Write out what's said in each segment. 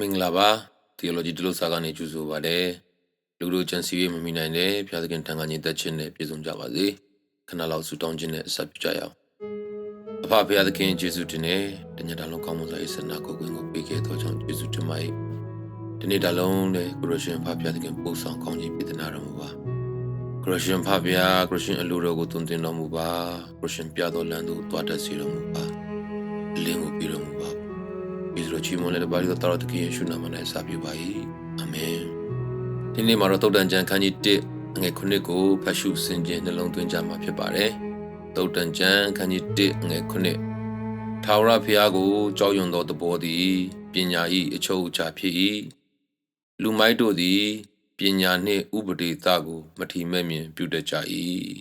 မင်္ဂလာပါ theology တလို့စာကနေကြိုဆိုပါတယ်လူတို့ချန်စီရေးမမိနိုင်တဲ့ဖျားသခင်ထံကညီသက်ခြင်းနဲ့ပြည့်စုံကြပါစေခဏလောက်ဆုတောင်းခြင်းနဲ့ဆက်ပြကြရအောင်အဖဖျားသခင်ယေရှုတင်နဲ့တညတာလုံးကောင်းမွန်စွာရေးစနာကိုကွင်းကိုပေးခဲ့သောကြောင့်ယေရှုတင်ပါ၏ဒီနေ့တလုံးနဲ့ကိုရရှင်ဖဖျားသခင်ပို့ဆောင်ကောင်းခြင်းပြည့်တနာတော်မူပါခရရှင်ဖဖျားခရရှင်အလိုတော်ကိုသွန်သင်တော်မူပါခရရှင်ပြတော်လမ်းသို့တွားတက်စေတော်မူပါလင်းကိုပြတော်မူပါ ဒီလိုချီးမွမ်းတဲ့ဘာလို့တော်တခင်ယေရှုနာမနဲ့စပြုပါ၏အာမင်ဒီနေ့မှာတော့တုတ်တန်ကျန်ခန်းကြီး1ငွေ9ကိုဖတ်ရှုဆင်ခြင်နှလုံးသွင်းကြမှာဖြစ်ပါတယ်တုတ်တန်ကျန်ခန်းကြီး1ငွေ9ထာဝရဘုရားကိုကြောက်ရွံ့သောသဘောသည်ပညာ၏အချုပ်အခြာဖြစ်၏လူမိုက်တို့သည်ပညာနှင့်ဥပဒေသကိုမထီမဲ့မြင်ပြုတတ်ကြ၏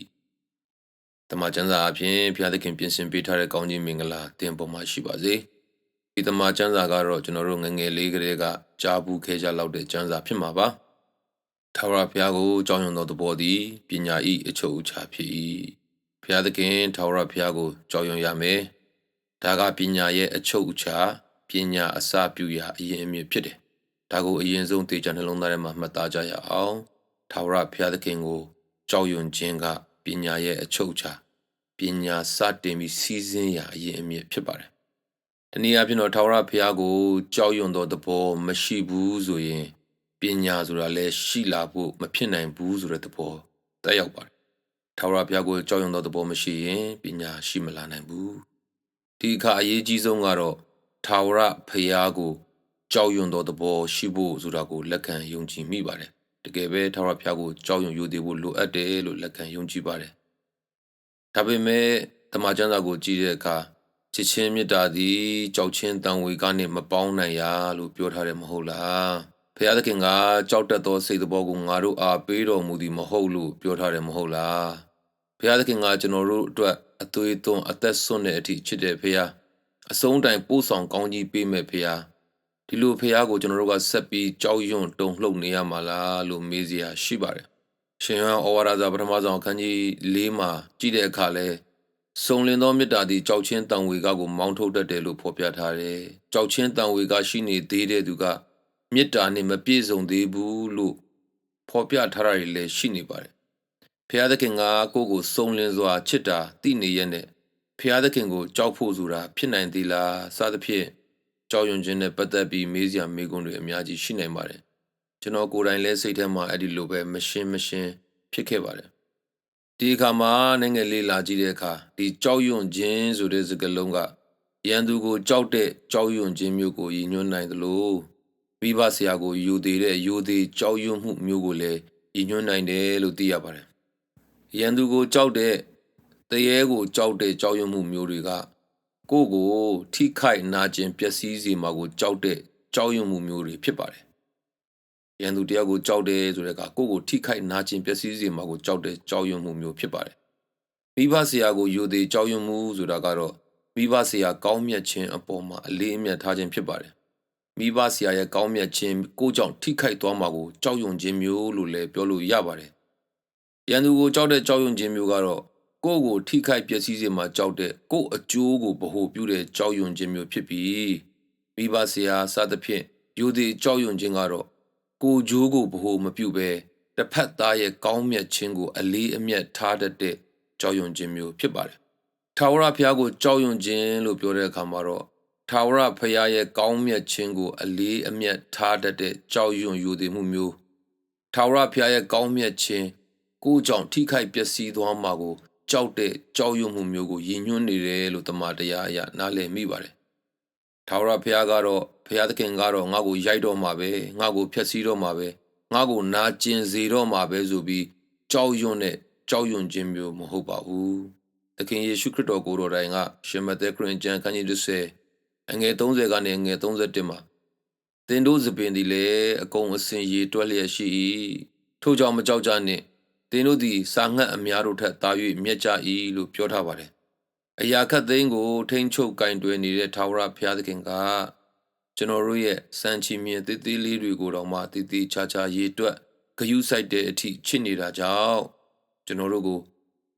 တမန်ကျမ်းစာအဖြစ်ဘုရားသခင်ပြင်ဆင်ပေးထားတဲ့ကောင်းကြီးမင်္ဂလာတင်ပေါ်မှာရှိပါစေ။ ဒီတမန်ကျမ်းစာကတော့ကျွန်တော်တို့ငငယ်လေးကလေးကကြားဘူးခဲ့ကြလောက်တဲ့ကျမ်းစာဖြစ်မှာပါထာဝရဘုရားကိုကြောင်းရွံသောသဘောသည်ပညာဤအချုပ်အခြာဖြစ်၏ဘုရားသခင်ထာဝရဘုရားကိုကြောင်းရွံရမယ်ဒါကပညာရဲ့အချုပ်အခြာပညာအစပြုရာအရင်အမြစ်ဖြစ်တယ်ဒါကိုအရင်ဆုံးသိကြနှလုံးသားထဲမှာမှတ်သားကြရအောင်ထာဝရဘုရားသခင်ကိုကြောက်ရွံခြင်းကပညာရဲ့အချုပ်အခြာပညာစတင်ပြီးစီးစင်းရာအရင်အမြစ်ဖြစ်ပါတယ် တနည်းအားဖြင့်တော့ထာဝရဘုရားကို ကြောက်ရွံ့သောသဘောမရှိဘူးဆိုရင်ပညာဆိုတာလည်းရှိလာဖို့မဖြစ်နိုင်ဘူးဆိုတဲ့သဘောတက်ရောက်ပါတယ်ထာဝရဘုရားကိုကြောက်ရွံ့သောသဘောမရှိရင်ပညာရှိမလာနိုင်ဘူးဒီအခါအရေးကြီးဆုံးကတော့ထာဝရဘုရားကိုကြောက်ရွံ့သောသဘောရှိဖို့ဆိုတာကိုလက်ခံယုံကြည်မိပါတယ်တကယ်ပဲထာဝရဘုရားကိုကြောက်ရွံ့ယူသေးဖို့လိုအပ်တယ်လို့လက်ခံယုံကြည်ပါတယ်ဒါပေမဲ့တမန်ကျမ်းစာကိုကြည့်တဲ့အခါ ချစ်ချင်းမေတ္တာသည်ကြောက်ချင်းတန်ဝေကနေမပေါင်းနိုင်ရလို့ပြောထားတယ်မဟုတ်လားဖခင်သခင်ကကြောက်တတ်သောစိတ်တော်ကိုငါတို့အားပေးတော်မူသည်မဟုတ်လို့ပြောထားတယ်မဟုတ်လားဖခင်သခင်ကကျွန်တော်တို့အတွက်အသွေးသွန်းအသက်ဆွတဲ့အထိချစ်တဲ့ဖခင်အဆုံးတိုင်ပို့ဆောင်ကောင်းကြီးပေးမဲ့ဖခင်ဒီလိုဖခင်ကိုကျွန်တော်တို့ကဆက်ပြီးကြောက်ရွံ့တုန်လှုပ်နေရမှာလားလို့မေးစရာရှိပါတယ်ရှင်ဟန်ဩဝါဒစာပထမဆုံးအခန်းကြီး၄မှာကြည့်တဲ့အခါလဲ စုံလင်သောမေတ္တာသည်ကြောက်ချင်းတန်ဝေကကိုမောင်းထုတ်တတ်တယ်လို့ဖော်ပြထားတယ်။ကြောက်ချင်းတန်ဝေကရှိနေသေးတဲ့သူကမေတ္တာနဲ့မပြည့်စုံသေးဘူးလို့ဖော်ပြထားတာတွေလည်းရှိနေပါတယ်။ဖျားသခင်ကကိုယ့်ကိုစုံလင်စွာချစ်တာသိနေရတဲ့ဖျားသခင်ကိုကြောက်ဖို့ဆိုတာဖြစ်နိုင်သေးလားစသဖြင့်ကြောက်ရွံ့ခြင်းနဲ့ပတ်သက်ပြီးမေးစရာမေးခွန်းတွေအများကြီးရှိနိုင်ပါတယ်။ကျွန်တော်ကိုယ်တိုင်လည်းစိတ်ထဲမှာအဲ့ဒီလိုပဲမရှင်းမရှင်းဖြစ်ခဲ့ပါတယ် ဒီအခါမှာနိုင်ငံလေးလာကြည့်တဲ့အခါဒီကြောက်ရွံ့ခြင်းဆိုတဲ့စကားလုံးကရန်သူကိုကြောက်တဲ့ကြောက်ရွံ့ခြင်းမျိုးကိုရည်ညွှန်းနိုင်သလိုမိဘဆရာကိုယူသေးတဲ့ယူသေးကြောက်ရွံ့မှုမျိုးကိုလည်းရည်ညွှန်းနိုင်တယ်လို့သိရပါတယ်ရန်သူကိုကြောက်တဲ့တရေကိုကြောက်တဲ့ကြောက်ရွံ့မှုမျိုးတွေကကိုယ့်ကိုထိခိုက်နာကျင်ပျက်စီးစေမှာကိုကြောက်တဲ့ကြောက်ရွံ့မှုမျိုးတွေဖြစ်ပါတယ် ရန်သူတယောက်ကိုကြောက်တယ်ဆိုတဲ့ကကိုယ့်ကိုထိခိုက်နာကျင်ပျက်စီးစေမှာကိုကြောက်တဲ့ကြောက်ရွံ့မှုမျိုးဖြစ်ပါတယ်မိဘဆရာကိုယူသေးကြောက်ရွံ့မှုဆိုတာကတော့မိဘဆရာကောင်းမြတ်ခြင်းအပေါ်မှာအလေးအမြတ်ထားခြင်းဖြစ်ပါတယ်မိဘဆရာရဲ့ကောင်းမြတ်ခြင်းကိုကြောင့်ထိခိုက်သွားမှာကိုကြောက်ရွံ့ခြင်းမျိုးလို့လည်းပြောလို့ရပါတယ်ရန်သူကိုကြောက်တဲ့ကြောက်ရွံ့ခြင်းမျိုးကတော့ကိုယ့်ကိုထိခိုက်ပျက်စီးစေမှာကြောက်တဲ့ကိုယ့်အကျိုးကိုဗဟုပြုတဲ့ကြောက်ရွံ့ခြင်းမျိုးဖြစ်ပြီးမိဘဆရာစသဖြင့်ယူသေးကြောက်ရွံ့ခြင်းကတော့ ကိုဂျိုးကိုဗဟိုမပြုဘဲတစ်ဖက်သားရဲ့ကောင်းမြတ်ခြင်းကို အလေးအမြတ်ထားတတ်တဲ့ကြောက်ရွံ့ခြင်းမျိုးဖြစ်ပါတယ်။ထာဝရဘုရားကိုကြောက်ရွံ့ခြင်းလို့ပြောတဲ့အခါမှာတော့ထာဝရဘုရားရဲ့ကောင်းမြတ်ခြင်းကို အလေးအမြတ်ထားတတ်တဲ့ကြောက်ရွံ့ယူသည်မှုမျိုးထာဝရဘုရားရဲ့ကောင်းမြတ်ခြင်းကိုကြောင့်ထိခိုက်ပျက်စီးသွားမှာကိုကြောက်တဲ့ကြောက်ရွံ့မှုမျိုးကိုယဉ်ညွှန်းနေတယ်လို့တမန်တရားအရနားလည်မိပါတယ်။ ထာဝရဘုရားကတော့ဘုရားသခင်ကတော့ငါ့ကိုရိုက်တော့မှာပဲငါ့ကိုဖျက်ဆီးတော့မှာပဲငါ့ကိုနာကျင်စေတော့မှာပဲဆိုပြီးကြောက်ရွံ့တဲ့ကြောက်ရွံ့ခြင်းမျိုးမဟုတ်ပါဘူးသခင်ယေရှုခရစ်တော်ကိုယ်တော်တိုင်ကရှင်မသက်ခရင်ကျမ်းခန်းကြီး30အငယ်30ကနေအငယ်31မှာသင်တို့သပင်သည်လည်းအကုန်အစင်ရေတွက်လျက်ရှိ၏ထို့ကြောင့်မကြောက်ကြနှင့်သင်တို့သည်စာငတ်အများတို့ထက်သာ၍မြတ်ကြ၏လို့ပြောထားပါတယ် အရာခတ်သိန်းကိုထိမ့်ချုပ်ကင်တွယ်နေတဲ့ထာဝရဘုရားသခင်ကကျွန်တော်တို့ရဲ့စံချီမြင်သေးသေးလေးတွေကိုတော့မှတည်တည်ချာချာရေးတွက်ဂယုစိုက်တဲ့အထိချစ်နေတာကြောင့်ကျွန်တော်တို့ကို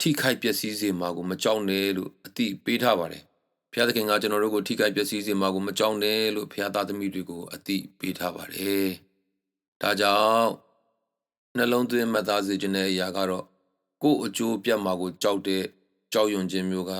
ထိခိုက်ပျက်စီးစေမှာကိုမကြောက်နဲ့လို့အတိပေးထားပါတယ်ဖျားသခင်ကကျွန်တော်တို့ကိုထိခိုက်ပျက်စီးစေမှာကိုမကြောက်နဲ့လို့ဖျားသားသမီးတွေကိုအတိပေးထားပါတယ်။ဒါကြောင့်နှလုံးသွင်းမှတ်သားစေခြင်းတဲ့အရာကတော့ကိုယ့်အကျိုးပြတ်မှာကိုကြောက်တဲ့ ကြောက်ရွံ့ခြင်းမျိုးက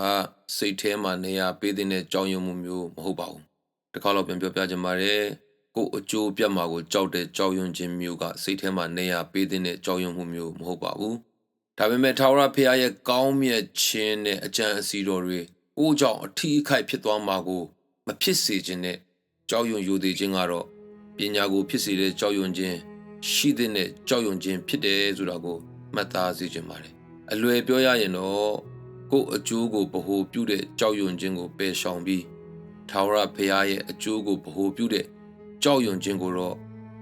စိတ်ထဲမှာနေရာပေးတဲ့ကြောက်ရွံ့မှုမျိုးမဟုတ်ပါဘူး။တစ်ခါတော့ပြန်ပြောပြခြင်းပါတယ်။ကိုယ့်အကျိုးပြတ်မှာကိုကြောက်တဲ့ကြောက်ရွံ့ခြင်းမျိုးကစိတ်ထဲမှာနေရာပေးတဲ့ကြောက်ရွံ့မှုမျိုးမဟုတ်ပါဘူး။ဒါပေမဲ့ထာဝရဘုရားရဲ့ကောင်းမြတ်ခြင်းနဲ့အကြံအစီတော်တွေအိုးကြောင့်အထီးအခိုက်ဖြစ်သွားမှာကိုမဖြစ်စေခြင်းနဲ့ကြောက်ရွံ့ယိုသေးခြင်းကတော့ပညာကိုဖြစ်စေတဲ့ကြောက်ရွံ့ခြင်းရှိတဲ့ကြောက်ရွံ့ခြင်းဖြစ်တယ်ဆိုတာကိုမှတ်သားစေခြင်းပါတယ်အလွယ်ပြောရရင်တော့ ကိုယ့်အကျိုးကိုဗဟုပြုတဲ့ကြောက်ရွံ့ခြင်းကိုပယ်ရှောင်ပြီးထာဝရဘုရားရဲ့အကျိုးကိုဗဟုပြုတဲ့ကြောက်ရွံ့ခြင်းကိုတော့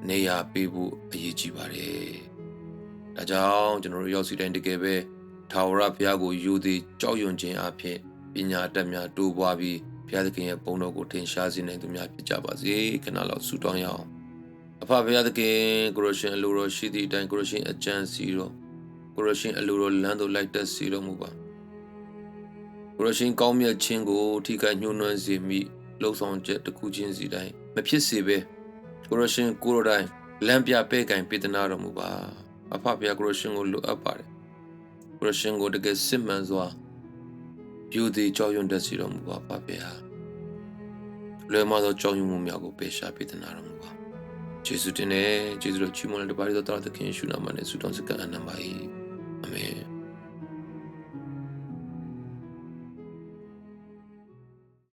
နေရာပေးဖို့အရေးကြီးပါတယ်ဒါကြောင့်ကျွန်တော်တို့ရောက်စီတိုင်းတကယ်ပဲထာဝရဘုရားကိုယူသည်ကြောက်ရွံ့ခြင်းအဖြစ်ပညာတတ်များတိုးပွားပြီးဘုရားသခင်ရဲ့ဘုန်းတော်ကိုထင်ရှားစေနိုင်သူများဖြစ်ကြပါစေခဏလောက်ဆုတောင်းရအောင်အဖဘုရားသခင်ကိုရရှင်အလိုတော်ရှိသည့်အတိုင်းကိုရရှင်အကြံစီတော်ကိုရရှင်အလိုတော်လမ်းသို့လိုက်တက်စီတော်မူပါကို ရရှင်ကောင်းမြတ်ခြင်းကိုထိခိုက်ညှိုးနွမ်းစေမိလှုပ်ဆောင်ချက်တစ်ခုချင်းစီတိုင်းမဖြစ်စေဘဲကိုရရှင်ကိုရိုတိုင်းလမ်းပြပဲ့ကင်ပေးသနာတော်မူပါအဖဘုရားကိုရရှင်ကိုလိုအပ်ပါတယ်ကိုရရှင်ကိုတကယ်စစ်မှန်စွာယူသည်ကြောက်ရွံ့တတ်စီတော်မူပါဖဗျာလွယ်မသောကြောက်ရွံ့မှုများကိုပယ်ရှားပေးသနာတော်မူပါယေရှုတင်နဲ့ယေရှုတော်ချီးမွမ်းတဲ့တပါးတော်တော်သခင်ယေရှုနာမနဲ့ဆုတောင်းစကားအနံပါ၏